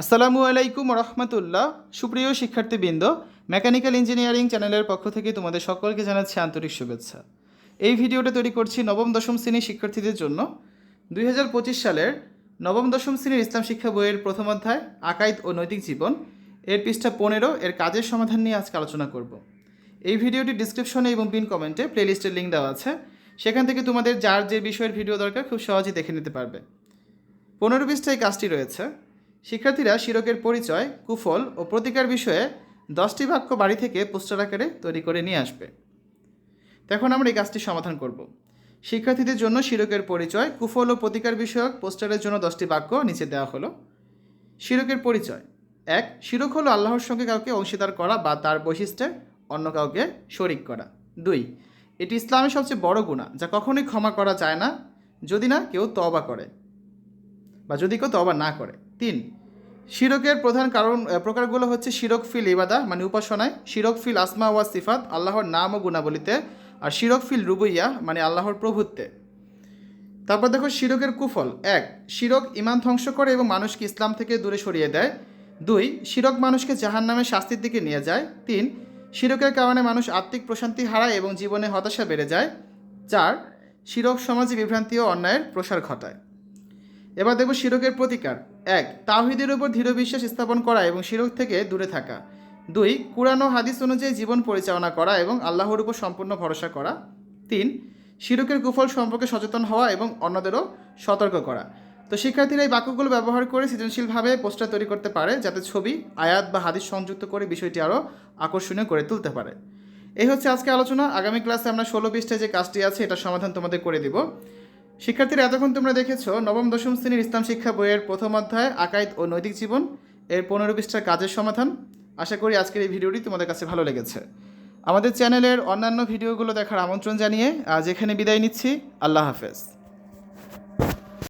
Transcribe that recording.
আসসালামু আলাইকুম রহমতুল্লাহ। সুপ্রিয় শিক্ষার্থীবৃন্দ, মেকানিক্যাল ইঞ্জিনিয়ারিং চ্যানেলের পক্ষ থেকে তোমাদের সকলকে জানাচ্ছি আন্তরিক শুভেচ্ছা। এই ভিডিওটা তৈরি করছি নবম, দশম শ্রেণির শিক্ষার্থীদের জন্য। দুই হাজার পঁচিশ সালের নবম, দশম শ্রেণির ইসলাম শিক্ষা বইয়ের প্রথম অধ্যায়, আকাইদ ও নৈতিক জীবন। এর পৃষ্ঠা পনেরো, এর কাজের সমাধান নিয়ে আজকে আলোচনা করব। এই ভিডিওটি ডিসক্রিপশনে এবং পিন কমেন্টে প্লেলিস্টের লিঙ্ক দেওয়া আছে। সেখান থেকে তোমাদের যার যে বিষয়ের ভিডিও দরকার, খুব সহজেই দেখে নিতে পারবে। পনেরো পৃষ্ঠায় কাজটি রয়েছে। শিক্ষার্থীরা শিরকের পরিচয়, কুফল ও প্রতিকার বিষয়ে দশটি বাক্য বাড়ি থেকে পোস্টার আকারে তৈরি করে নিয়ে আসবে। তখন আমরা এই কাজটি সমাধান করব। শিক্ষার্থীদের জন্য শিরকের পরিচয়, কুফল ও প্রতিকার বিষয়ক পোস্টারের জন্য দশটি বাক্য নিচে দেওয়া হলো। শিরকের পরিচয়। এক, শিরক হলো আল্লাহর সঙ্গে কাউকে অংশীদার করা বা তার বৈশিষ্ট্যে অন্য কাউকে শরিক করা। দুই, এটি ইসলামের সবচেয়ে বড় গুণা যা কখনোই ক্ষমা করা যায় না যদি না কেউ তবা করে বা যদি কেউ তবা না করে। তিন। শিরকের প্রধান কারণ প্রকারগুলো হচ্ছে শিরক, ফিল, ইবাদা মানে উপাসনায়। শিরক, ফিল, আসমা ওয়া সিফাত, আল্লাহর নাম ও গুণাবলিতে। আর শিরক, ফিল, রুবইয়া মানে আল্লাহর প্রভুত্বে। তারপর দেখো শিরকের কুফল, এক, শিরক ইমান ধ্বংস করে এবং মানুষকে ইসলাম থেকে দূরে সরিয়ে দেয়। দুই, শিরক মানুষকে জাহান নামে শাস্তির দিকে নিয়ে যায়। তিন, শিরকের কারণে মানুষ আত্মিক প্রশান্তি হারায় এবং জীবনে হতাশা বেড়ে যায়। চার, শিরক সমাজে বিভ্রান্তি ও অন্যায়ের প্রসার ঘটায়। এবার দেখব শিরকের প্রতিকার। এক, তাওহিদের উপর দৃঢ় বিশ্বাস স্থাপন করা এবং শিরক থেকে দূরে থাকা। দুই, কুরআন ও হাদিস অনুযায়ী জীবন পরিচালনা করা এবং আল্লাহর উপর সম্পূর্ণ ভরসা করা। তিন, শিরকের কুফল সম্পর্কে সচেতন হওয়া এবং অন্যদেরও সতর্ক করা। তো শিক্ষার্থীরা এই বাক্যগুলো ব্যবহার করে সৃজনশীলভাবে পোস্টার তৈরি করতে পারে, যাতে ছবি, আয়াত বা হাদিস সংযুক্ত করে বিষয়টি আরও আকর্ষণীয় করে তুলতে পারে। এই হচ্ছে আজকে আলোচনা। আগামী ক্লাসে আমরা ষোলো পৃষ্ঠায় যে কাজটি আছে, এটার সমাধান তোমাদের করে দিব। শিক্ষার্থীরা, এতক্ষণ তোমরা দেখেছ নবম, দশম শ্রেণির ইসলাম শিক্ষা বইয়ের প্রথম অধ্যায়, আকাইদ ও নৈতিক জীবন। এর পনেরো পৃষ্ঠার কাজের সমাধান। আশা করি আজকের এই ভিডিওটি তোমাদের কাছে ভালো লেগেছে। আমাদের চ্যানেলের অন্যান্য ভিডিওগুলো দেখার আমন্ত্রণ জানিয়ে আজ এখানে বিদায় নিচ্ছি। আল্লাহ হাফেজ।